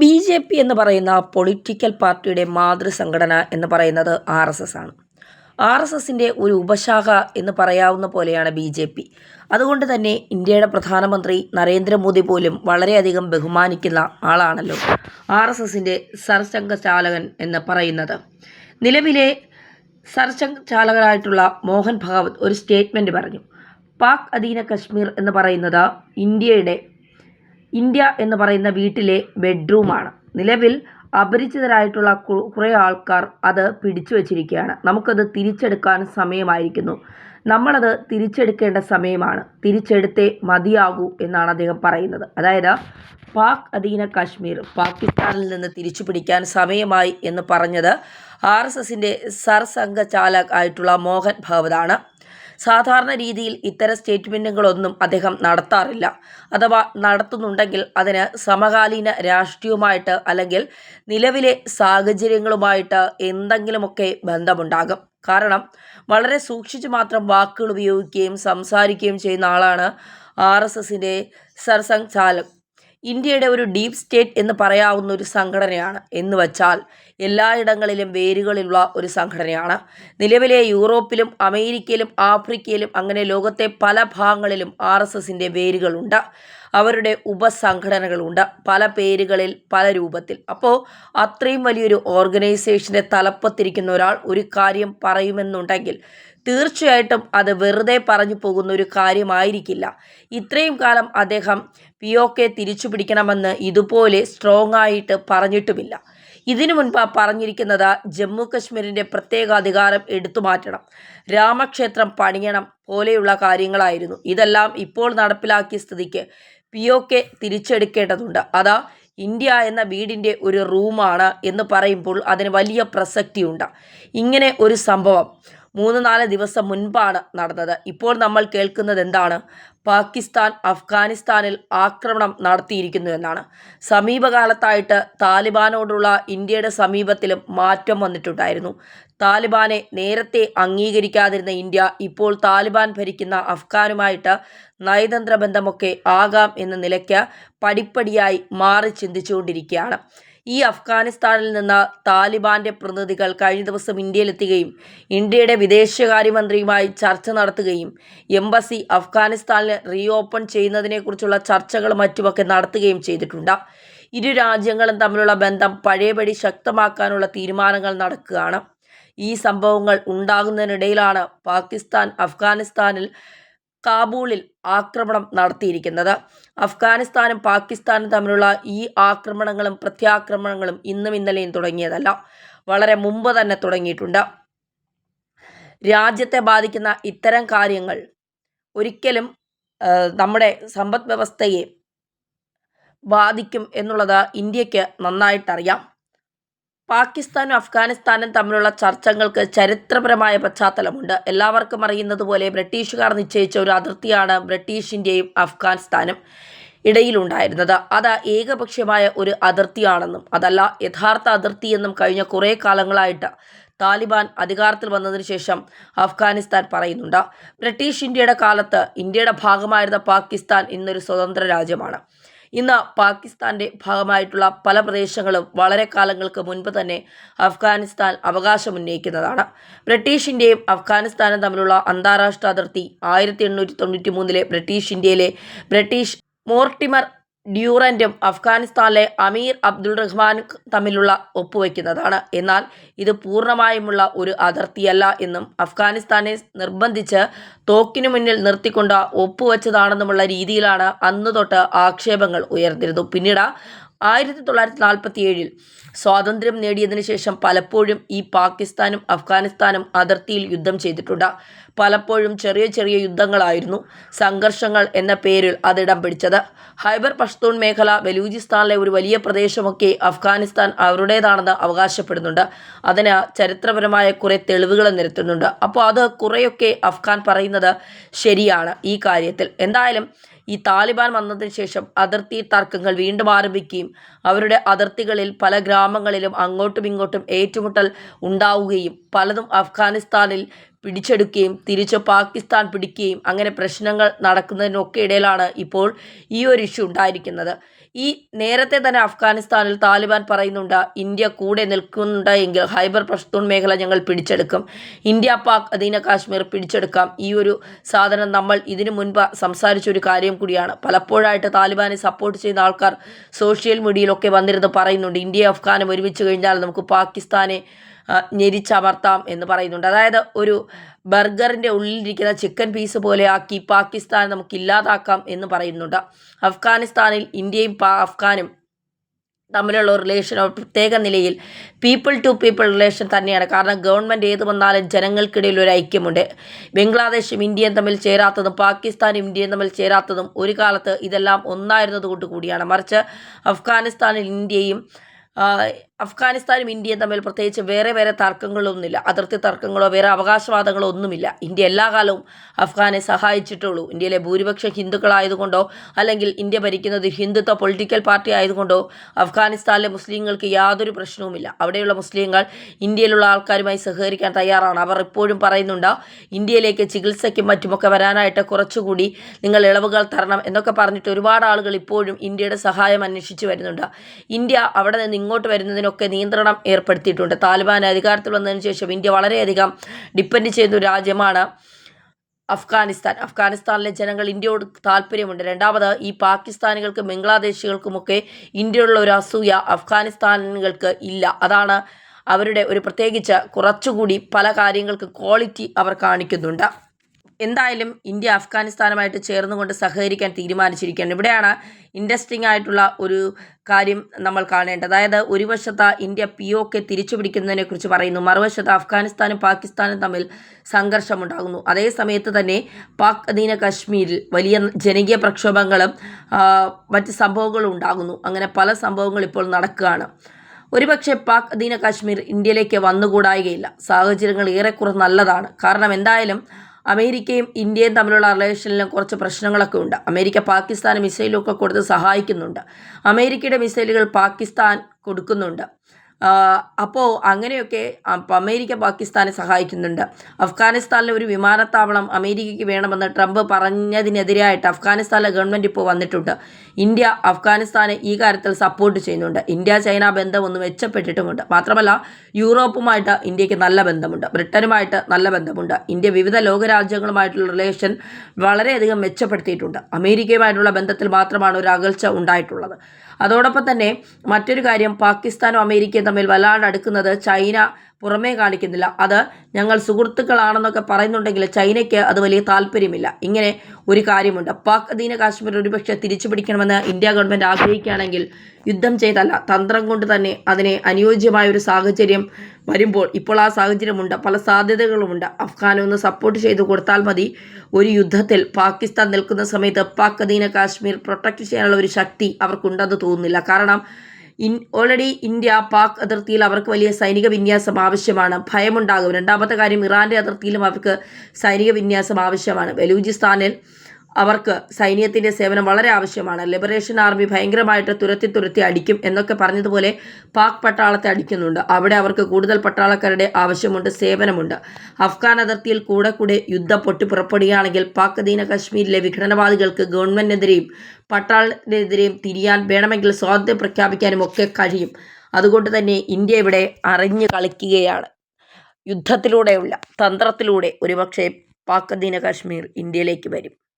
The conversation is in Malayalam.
ബി ജെ പി എന്ന് പറയുന്ന പൊളിറ്റിക്കൽ പാർട്ടിയുടെ മാതൃസംഘടന എന്ന് പറയുന്നത് ആർ എസ് എസ് ആണ്. ആർ എസ് എസിന്റെ ഒരു ഉപശാഖ എന്ന് പറയാവുന്ന പോലെയാണ് ബി ജെ പി. അതുകൊണ്ട് തന്നെ ഇന്ത്യയുടെ പ്രധാനമന്ത്രി നരേന്ദ്രമോദി പോലും വളരെയധികം ബഹുമാനിക്കുന്ന ആളാണല്ലോ ആർ എസ് എസിന്റെ സർസംഘചാലകൻ എന്ന് പറയുന്നത്. നിലവിലെ സർസംഘചാലകനായിട്ടുള്ള മോഹൻ ഭഗവത് ഒരു സ്റ്റേറ്റ്മെന്റ് പറഞ്ഞു. പാക് അധീന കശ്മീർ എന്ന് പറയുന്നത് ഇന്ത്യയുടെ ഇന്ത്യ എന്ന് പറയുന്ന വീട്ടിലെ ബെഡ്റൂമാണ്. നിലവിൽ അപരിചിതരായിട്ടുള്ള കുറേ ആൾക്കാർ അത് പിടിച്ചു വച്ചിരിക്കുകയാണ്. നമുക്കത് തിരിച്ചെടുക്കാൻ സമയമായിരിക്കുന്നു. നമ്മളത് തിരിച്ചെടുക്കേണ്ട സമയമാണ്. തിരിച്ചെടുത്തേ മതിയാകൂ എന്നാണ് അദ്ദേഹം പറയുന്നത്. അതായത് പാക് അധീന കാശ്മീർ പാകിസ്ഥാനിൽ നിന്ന് തിരിച്ചു പിടിക്കാൻ സമയമായി എന്ന് പറഞ്ഞത് ആർ എസ് എസിന്റെ സർസംഘചാലക് ആയിട്ടുള്ള മോഹൻ ഭാഗവതാണ് സാധാരണ രീതിയിൽ ഇത്തരം സ്റ്റേറ്റ്മെന്റുകളൊന്നും അദ്ദേഹം നടത്താറില്ല. അഥവാ നടത്തുന്നുണ്ടെങ്കിൽ അതിന് സമകാലീന രാഷ്ട്രീയവുമായിട്ട് അല്ലെങ്കിൽ നിലവിലെ സാഹചര്യങ്ങളുമായിട്ട് എന്തെങ്കിലുമൊക്കെ ബന്ധമുണ്ടാകും. കാരണം വളരെ സൂക്ഷിച്ച് മാത്രം വാക്കുകൾ ഉപയോഗിക്കുകയും സംസാരിക്കുകയും ചെയ്യുന്ന ആളാണ് ആർ എസ് എസിന്റെ സർസംഘ് ചാലക്. ഇന്ത്യയുടെ ഒരു ഡീപ് സ്റ്റേറ്റ് എന്ന് പറയാവുന്ന ഒരു സംഘടനയാണ്. എന്ന് വച്ചാൽ എല്ലായിടങ്ങളിലും വേരുകളിലുള്ള ഒരു സംഘടനയാണ്. നിലവിലെ യൂറോപ്പിലും അമേരിക്കയിലും ആഫ്രിക്കയിലും അങ്ങനെ ലോകത്തെ പല ഭാഗങ്ങളിലും ആർ എസ് എസിന്റെ വേരുകളുണ്ട്. അവരുടെ ഉപസംഘടനകളുണ്ട്. പല പേരുകളിൽ പല രൂപത്തിൽ. അപ്പോൾ അത്രയും വലിയൊരു ഓർഗനൈസേഷന്റെ തലപ്പത്തിരിക്കുന്ന ഒരാൾ ഒരു കാര്യം പറയുമെന്നുണ്ടെങ്കിൽ തീർച്ചയായിട്ടും അത് വെറുതെ പറഞ്ഞു പോകുന്ന ഒരു കാര്യമായിരിക്കില്ല. ഇത്രയും കാലം അദ്ദേഹം പി ഒ കെ തിരിച്ചു പിടിക്കണമെന്ന് ഇതുപോലെ സ്ട്രോങ് ആയിട്ട് പറഞ്ഞിട്ടുമില്ല. ഇതിനു മുൻപ് പറഞ്ഞിരിക്കുന്നത് ജമ്മു കശ്മീരിന്റെ പ്രത്യേക അധികാരം എടുത്തു മാറ്റണം. രാമക്ഷേത്രം പണിയണം പോലെയുള്ള കാര്യങ്ങളായിരുന്നു. ഇതെല്ലാം ഇപ്പോൾ നടപ്പിലാക്കിയ സ്ഥിതിക്ക് പി ഒ കെ തിരിച്ചെടുക്കേണ്ടതുണ്ട്. അതാ ഇന്ത്യ എന്ന വീടിന്റെ ഒരു റൂമാണ് എന്ന് പറയുമ്പോൾ അതിന് വലിയ പ്രസക്തിയുണ്ട്. ഇങ്ങനെ ഒരു സംഭവം മൂന്ന് നാല് ദിവസം മുൻപാണ് നടന്നത്. ഇപ്പോൾ നമ്മൾ കേൾക്കുന്നത് എന്താണ്? പാകിസ്ഥാൻ അഫ്ഗാനിസ്ഥാനിൽ ആക്രമണം നടത്തിയിരിക്കുന്നു എന്നാണ്. സമീപകാലത്തായിട്ട് താലിബാനോടുള്ള ഇന്ത്യയുടെ സമീപത്തിലും മാറ്റം വന്നിട്ടുണ്ടായിരുന്നു. താലിബാനെ നേരത്തെ അംഗീകരിക്കാതിരുന്ന ഇന്ത്യ ഇപ്പോൾ താലിബാൻ ഭരിക്കുന്ന അഫ്ഗാനുമായിട്ട് നയതന്ത്ര ബന്ധമൊക്കെ ആകാം എന്ന നിലയ്ക്ക് പടിപ്പടിയായി മാറി ചിന്തിച്ചുകൊണ്ടിരിക്കുകയാണ്. ഈ അഫ്ഗാനിസ്ഥാനിൽ നിന്ന് താലിബാന്റെ പ്രതിനിധികൾ കഴിഞ്ഞ ദിവസം ഇന്ത്യയിലെത്തുകയും ഇന്ത്യയുടെ വിദേശകാര്യമന്ത്രിയുമായി ചർച്ച നടത്തുകയും എംബസി അഫ്ഗാനിസ്ഥാനിൽ റീഓപ്പൺ ചെയ്യുന്നതിനെക്കുറിച്ചുള്ള ചർച്ചകൾ മറ്റുമൊക്കെ നടത്തുകയും ചെയ്തിട്ടുണ്ട്. ഇരു രാജ്യങ്ങളും തമ്മിലുള്ള ബന്ധം പഴയപടി ശക്തമാക്കാനുള്ള തീരുമാനങ്ങൾ നടക്കുകയാണ്. ഈ സംഭവങ്ങൾ ഉണ്ടാകുന്നതിനിടയിലാണ് പാകിസ്ഥാൻ അഫ്ഗാനിസ്ഥാനിൽ കാബൂളിൽ ആക്രമണം നടത്തിയിരിക്കുന്നത്. അഫ്ഗാനിസ്ഥാനും പാകിസ്ഥാനും തമ്മിലുള്ള ഈ ആക്രമണങ്ങളും പ്രത്യാക്രമണങ്ങളും ഇന്നും ഇന്നലെയും തുടങ്ങിയതല്ല. വളരെ മുമ്പ് തന്നെ തുടങ്ങിയിട്ടുണ്ട്. രാജ്യത്തെ ബാധിക്കുന്ന ഇത്തരം കാര്യങ്ങൾ ഒരിക്കലും നമ്മുടെ സമ്പദ് വ്യവസ്ഥയെ ബാധിക്കും എന്നുള്ളത് ഇന്ത്യയ്ക്ക് നന്നായിട്ടറിയാം. പാകിസ്ഥാനും അഫ്ഗാനിസ്ഥാനും തമ്മിലുള്ള ചർച്ചകൾക്ക് ചരിത്രപരമായ പശ്ചാത്തലമുണ്ട്. എല്ലാവർക്കും അറിയുന്നതുപോലെ ബ്രിട്ടീഷുകാർ നിശ്ചയിച്ച ഒരു അതിർത്തിയാണ് ബ്രിട്ടീഷിന്റെയും അഫ്ഗാനിസ്ഥാനും ഇടയിലുണ്ടായിരുന്നത്. അത് ഏകപക്ഷീയമായ ഒരു അതിർത്തിയാണെന്നും അതല്ല യഥാർത്ഥ അതിർത്തിയെന്നും കഴിഞ്ഞ കുറേ കാലങ്ങളായിട്ട് താലിബാൻ അധികാരത്തിൽ വന്നതിന് ശേഷം അഫ്ഗാനിസ്ഥാൻ പറയുന്നുണ്ട്. ബ്രിട്ടീഷ് ഇന്ത്യയുടെ കാലത്ത് ഇന്ത്യയുടെ ഭാഗമായിരുന്ന പാകിസ്ഥാൻ ഇന്നൊരു സ്വതന്ത്ര രാജ്യമാണ്. ഇന്ന് പാകിസ്ഥാന്റെ ഭാഗമായിട്ടുള്ള പല പ്രദേശങ്ങളും വളരെ കാലങ്ങൾക്ക് മുൻപ് തന്നെ അഫ്ഗാനിസ്ഥാൻ അവകാശമുന്നയിക്കുന്നതാണ് ബ്രിട്ടീഷ് ഇന്ത്യയും അഫ്ഗാനിസ്ഥാനും തമ്മിലുള്ള അന്താരാഷ്ട്ര അതിർത്തി ആയിരത്തി എണ്ണൂറ്റി തൊണ്ണൂറ്റി മൂന്നിലെ ബ്രിട്ടീഷ് ഇന്ത്യയിലെ ബ്രിട്ടീഷ് മോർട്ടിമർ ഡ്യൂറന്റും അഫ്ഗാനിസ്ഥാനിലെ അമീർ അബ്ദുൾ റഹ്മാനും തമ്മിലുള്ള ഒപ്പുവയ്ക്കുന്നതാണ് എന്നാൽ ഇത് പൂർണമായുമുള്ള ഒരു അതിർത്തിയല്ല എന്നും അഫ്ഗാനിസ്ഥാനെ നിർബന്ധിച്ച് തോക്കിനു മുന്നിൽ നിർത്തിക്കൊണ്ട് ഒപ്പുവെച്ചതാണെന്നുമുള്ള രീതിയിലാണ് അന്നു തൊട്ട് ആക്ഷേപങ്ങൾ ഉയർന്നിരുന്നു പിന്നീട് ആയിരത്തി തൊള്ളായിരത്തി നാൽപ്പത്തി ഏഴിൽ സ്വാതന്ത്ര്യം നേടിയതിനു ശേഷം പലപ്പോഴും ഈ പാകിസ്ഥാനും അഫ്ഗാനിസ്ഥാനും അതിർത്തിയിൽ യുദ്ധം ചെയ്തിട്ടുണ്ട്. പലപ്പോഴും ചെറിയ ചെറിയ യുദ്ധങ്ങളായിരുന്നു സംഘർഷങ്ങൾ എന്ന പേരിൽ അതിടം പിടിച്ചത്. ഹൈബർ പഷ്തൂൺ മേഖല ബലൂചിസ്ഥാനിലെ ഒരു വലിയ പ്രദേശമൊക്കെ അഫ്ഗാനിസ്ഥാൻ അവരുടേതാണെന്ന് അവകാശപ്പെടുന്നുണ്ട്. അതിന് ചരിത്രപരമായ കുറേ തെളിവുകൾ നിരത്തുന്നുണ്ട്. അപ്പോൾ അത് കുറേയൊക്കെ അഫ്ഗാൻ പറയുന്നത് ശരിയാണ് ഈ കാര്യത്തിൽ. എന്തായാലും ഈ താലിബാൻ വന്നതിന് ശേഷം അതിർത്തി തർക്കങ്ങൾ വീണ്ടും ആരംഭിക്കുകയും അവരുടെ അതിർത്തികളിൽ പല ഗ്രാമങ്ങളിലും അങ്ങോട്ടും ഇങ്ങോട്ടും ഏറ്റുമുട്ടൽ ഉണ്ടാവുകയും പലതും അഫ്ഗാനിസ്ഥാനിൽ പിടിച്ചെടുക്കുകയും തിരിച്ച് പാകിസ്ഥാൻ പിടിക്കുകയും അങ്ങനെ പ്രശ്നങ്ങൾ നടക്കുന്നതിനൊക്കെ ഇടയിലാണ് ഇപ്പോൾ ഈ ഒരു ഇഷ്യൂ ഉണ്ടായിരിക്കുന്നത്. ഈ നേരത്തെ തന്നെ അഫ്ഗാനിസ്ഥാനിൽ താലിബാൻ പറയുന്നുണ്ട് ഇന്ത്യ കൂടെ നിൽക്കുന്നുണ്ട് എങ്കിൽ ഹൈബർ പഷ്തൂൺ മേഖല ഞങ്ങൾ പിടിച്ചെടുക്കും. ഇന്ത്യ പാക് അധീന കാശ്മീർ പിടിച്ചെടുക്കാം. ഈ ഒരു സാധനം നമ്മൾ ഇതിനു മുൻപ് സംസാരിച്ച ഒരു കാര്യം കൂടിയാണ്. പലപ്പോഴായിട്ട് താലിബാനെ സപ്പോർട്ട് ചെയ്യുന്ന ആൾക്കാർ സോഷ്യൽ മീഡിയയിലൊക്കെ വന്നിരുന്ന് പറയുന്നുണ്ട് ഇന്ത്യയും അഫ്ഗാനും ഒരുമിച്ച് കഴിഞ്ഞാൽ നമുക്ക് പാകിസ്ഥാനെ ഞെരിച്ചമർത്താം എന്ന് പറയുന്നുണ്ട്. അതായത് ഒരു ബർഗറിന്റെ ഉള്ളിലിരിക്കുന്ന ചിക്കൻ പീസ് പോലെ പാകിസ്ഥാൻ നമുക്ക് ഇല്ലാതാക്കാം എന്ന് പറയുന്നുണ്ട്. അഫ്ഗാനിസ്ഥാനിൽ ഇന്ത്യയും അഫ്ഗാനും തമ്മിലുള്ള റിലേഷൻ പ്രത്യേക നിലയിൽ പീപ്പിൾ ടു പീപ്പിൾ റിലേഷൻ തന്നെയാണ്. കാരണം ഗവൺമെന്റ് ഏത് വന്നാലും ജനങ്ങൾക്കിടയിൽ ഒരു ഐക്യമുണ്ട്. ബംഗ്ലാദേശും ഇന്ത്യയും തമ്മിൽ ചേരാത്തതും പാകിസ്ഥാനും ഇന്ത്യയും തമ്മിൽ ചേരാത്തതും ഒരു കാലത്ത് ഇതെല്ലാം ഒന്നായിരുന്നത് കൊണ്ട് കൂടിയാണ്. മറിച്ച് അഫ്ഗാനിസ്ഥാനിൽ ഇന്ത്യയും അഫ്ഗാനിസ്ഥാനും ഇന്ത്യയും തമ്മിൽ പ്രത്യേകിച്ച് വേറെ വേറെ തർക്കങ്ങളൊന്നുമില്ല. അതിർത്തി തർക്കങ്ങളോ വേറെ അവകാശവാദങ്ങളോ ഒന്നുമില്ല. ഇന്ത്യ എല്ലാ കാലവും അഫ്ഗാനെ സഹായിച്ചിട്ടുള്ളൂ. ഇന്ത്യയിലെ ഭൂരിപക്ഷം ഹിന്ദുക്കളായതുകൊണ്ടോ അല്ലെങ്കിൽ ഇന്ത്യ ഭരിക്കുന്നത് ഹിന്ദുത്വ പൊളിറ്റിക്കൽ പാർട്ടി ആയതുകൊണ്ടോ അഫ്ഗാനിസ്ഥാനിലെ മുസ്ലിങ്ങൾക്ക് യാതൊരു പ്രശ്നവുമില്ല. അവിടെയുള്ള മുസ്ലിങ്ങൾ ഇന്ത്യയിലുള്ള ആൾക്കാരുമായി സഹകരിക്കാൻ തയ്യാറാണ്. അവർ ഇപ്പോഴും പറയുന്നുണ്ട് ഇന്ത്യയിലേക്ക് ചികിത്സയ്ക്കും മറ്റുമൊക്കെ വരാനായിട്ട് കുറച്ചുകൂടി നിങ്ങൾ ഇളവുകൾ തരണം എന്നൊക്കെ പറഞ്ഞിട്ട് ഒരുപാട് ആളുകൾ ഇപ്പോഴും ഇന്ത്യയുടെ സഹായം അന്വേഷിച്ച് വരുന്നുണ്ട്. ഇന്ത്യ അവിടെ നിന്ന് ഇങ്ങോട്ട് വരുന്നതിനൊക്കെ നിയന്ത്രണം ഏർപ്പെടുത്തിയിട്ടുണ്ട്. താലിബാൻ അധികാരത്തിൽ വന്നതിന് ശേഷം ഇന്ത്യ വളരെയധികം ഡിപ്പെൻഡ് ചെയ്യുന്ന രാജ്യമാണ് അഫ്ഗാനിസ്ഥാൻ. അഫ്ഗാനിസ്ഥാനിലെ ജനങ്ങൾ ഇന്ത്യയോട് താല്പര്യമുണ്ട്. രണ്ടാമത് ഈ പാകിസ്ഥാനികൾക്കും ബംഗ്ലാദേശികൾക്കുമൊക്കെ ഇന്ത്യയുള്ള ഒരു അസൂയ അഫ്ഗാനിസ്ഥാനികൾക്ക് ഇല്ല. അതാണ് അവരുടെ ഒരു പ്രത്യേകിച്ച് കുറച്ചുകൂടി പല കാര്യങ്ങൾക്ക് ക്വാളിറ്റി അവർ കാണിക്കുന്നുണ്ട്. എന്തായാലും ഇന്ത്യ അഫ്ഗാനിസ്ഥാനുമായിട്ട് ചേർന്നുകൊണ്ട് സഹകരിക്കാൻ തീരുമാനിച്ചിരിക്കുകയാണ്. ഇവിടെയാണ് ഇൻട്രസ്റ്റിംഗ് ആയിട്ടുള്ള ഒരു കാര്യം നമ്മൾ കാണേണ്ടത്. അതായത് ഒരു വശത്ത് ഇന്ത്യ പി ഒ കെ തിരിച്ചു പിടിക്കുന്നതിനെ കുറിച്ച് പറയുന്നു മറുവശത്ത് അഫ്ഗാനിസ്ഥാനും പാകിസ്ഥാനും തമ്മിൽ സംഘർഷമുണ്ടാകുന്നു. അതേ സമയത്ത് തന്നെ പാക് അധീന കശ്മീരിൽ വലിയ ജനകീയ പ്രക്ഷോഭങ്ങളും മറ്റ് സംഭവങ്ങളും ഉണ്ടാകുന്നു. അങ്ങനെ പല സംഭവങ്ങൾ ഇപ്പോൾ നടക്കുകയാണ്. ഒരുപക്ഷെ പാക് അധീന കാശ്മീർ ഇന്ത്യയിലേക്ക് വന്നുകൂടായികയില്ല. സാഹചര്യങ്ങൾ ഏറെക്കുറെ നല്ലതാണ്. കാരണം എന്തായാലും അമേരിക്കയും ഇന്ത്യയും തമ്മിലുള്ള റിലേഷനിലും കുറച്ച് പ്രശ്നങ്ങളൊക്കെ ഉണ്ട്. അമേരിക്ക പാകിസ്ഥാന് മിസൈലൊക്കെ കൊടുത്ത് സഹായിക്കുന്നുണ്ട്. അമേരിക്കയുടെ മിസൈലുകൾ പാകിസ്ഥാൻ കൊടുക്കുന്നുണ്ട്. അപ്പോൾ അങ്ങനെയൊക്കെ അമേരിക്ക പാകിസ്ഥാനെ സഹായിക്കുന്നുണ്ട്. അഫ്ഗാനിസ്ഥാനിലെ ഒരു വിമാനത്താവളം അമേരിക്കയ്ക്ക് വേണമെന്ന് ട്രംപ് പറഞ്ഞതിനെതിരായിട്ട് അഫ്ഗാനിസ്ഥാനിലെ ഗവൺമെന്റ് ഇപ്പോൾ വന്നിട്ടുണ്ട്. ഇന്ത്യ അഫ്ഗാനിസ്ഥാനെ ഈ കാര്യത്തിൽ സപ്പോർട്ട് ചെയ്യുന്നുണ്ട്. ഇന്ത്യ ചൈന ബന്ധം ഒന്ന് മെച്ചപ്പെട്ടിട്ടുമുണ്ട്. മാത്രമല്ല യൂറോപ്പുമായിട്ട് ഇന്ത്യയ്ക്ക് നല്ല ബന്ധമുണ്ട്. ബ്രിട്ടനുമായിട്ട് നല്ല ബന്ധമുണ്ട്. ഇന്ത്യ വിവിധ ലോകരാജ്യങ്ങളുമായിട്ടുള്ള റിലേഷൻ വളരെയധികം മെച്ചപ്പെടുത്തിയിട്ടുണ്ട്. അമേരിക്കയുമായിട്ടുള്ള ബന്ധത്തിൽ മാത്രമാണ് ഒരു അകൽച്ച ഉണ്ടായിട്ടുള്ളത്. അതോടൊപ്പം തന്നെ മറ്റൊരു കാര്യം പാകിസ്ഥാനും അമേരിക്കയും തമ്മിൽ വല്ലാണ്ട് അടുക്കുന്നത് ചൈന പുറമേ കാണിക്കുന്നില്ല. അത് ഞങ്ങൾ സുഹൃത്തുക്കളാണെന്നൊക്കെ പറയുന്നുണ്ടെങ്കിൽ ചൈനയ്ക്ക് അത് വലിയ താല്പര്യമില്ല. ഇങ്ങനെ ഒരു കാര്യമുണ്ട്. പാക് അധീന കാശ്മീർ ഒരുപക്ഷെ തിരിച്ചു പിടിക്കണമെന്ന് ഇന്ത്യ ഗവൺമെന്റ് ആഗ്രഹിക്കുകയാണെങ്കിൽ യുദ്ധം ചെയ്തല്ല തന്ത്രം കൊണ്ട് തന്നെ അതിനെ അനുയോജ്യമായ ഒരു സാഹചര്യം വരുമ്പോൾ ഇപ്പോൾ ആ സാഹചര്യമുണ്ട്. പല സാധ്യതകളുമുണ്ട്. അഫ്ഗാനെ ഒന്ന് സപ്പോർട്ട് ചെയ്തു കൊടുത്താൽ മതി. ഒരു യുദ്ധത്തിൽ പാകിസ്ഥാൻ നിൽക്കുന്ന സമയത്ത് പാക് അധീന കാശ്മീർ പ്രൊട്ടക്റ്റ് ചെയ്യാനുള്ള ഒരു ശക്തി അവർക്കുണ്ടെന്ന് തോന്നുന്നില്ല. കാരണം ഇൻ ഓൾറെഡി ഇന്ത്യ പാക് അതിർത്തിയിൽ അവർക്ക് വലിയ സൈനിക വിന്യാസം ആവശ്യമാണ്. ഭയമുണ്ടാകും. രണ്ടാമത്തെ കാര്യം ഇറാന്റെ അതിർത്തിയിലും അവർക്ക് സൈനിക വിന്യാസം ആവശ്യമാണ്. ബലൂചിസ്ഥാനിൽ അവർക്ക് സൈന്യത്തിന്റെ സേവനം വളരെ ആവശ്യമാണ്. ലിബറേഷൻ ആർമി ഭയങ്കരമായിട്ട് തുരത്തി തുരത്തി അടിക്കും എന്നൊക്കെ പറഞ്ഞതുപോലെ പാക് പട്ടാളത്തെ അടിക്കുന്നുണ്ട്. അവിടെ അവർക്ക് കൂടുതൽ പട്ടാളക്കാരുടെ ആവശ്യമുണ്ട് സേവനമുണ്ട്. അഫ്ഗാൻ അതിർത്തിയിൽ കൂടെ കൂടെ യുദ്ധം പൊട്ടി പുറപ്പെടുകയാണെങ്കിൽ പാക് അധീന കശ്മീരിലെ വിഘടനവാദികൾക്ക് ഗവൺമെന്റിനെതിരെയും പട്ടാളത്തിനെതിരെയും തിരിയാൻ വേണമെങ്കിൽ സ്വാതന്ത്ര്യം പ്രഖ്യാപിക്കാനും ഒക്കെ കഴിയും. അതുകൊണ്ട് തന്നെ ഇന്ത്യ ഇവിടെ അറിഞ്ഞു കളിക്കുകയാണ്. യുദ്ധത്തിലൂടെയുള്ള തന്ത്രത്തിലൂടെ ഒരുപക്ഷെ പാക് അധീന കാശ്മീർ ഇന്ത്യയിലേക്ക് വരും.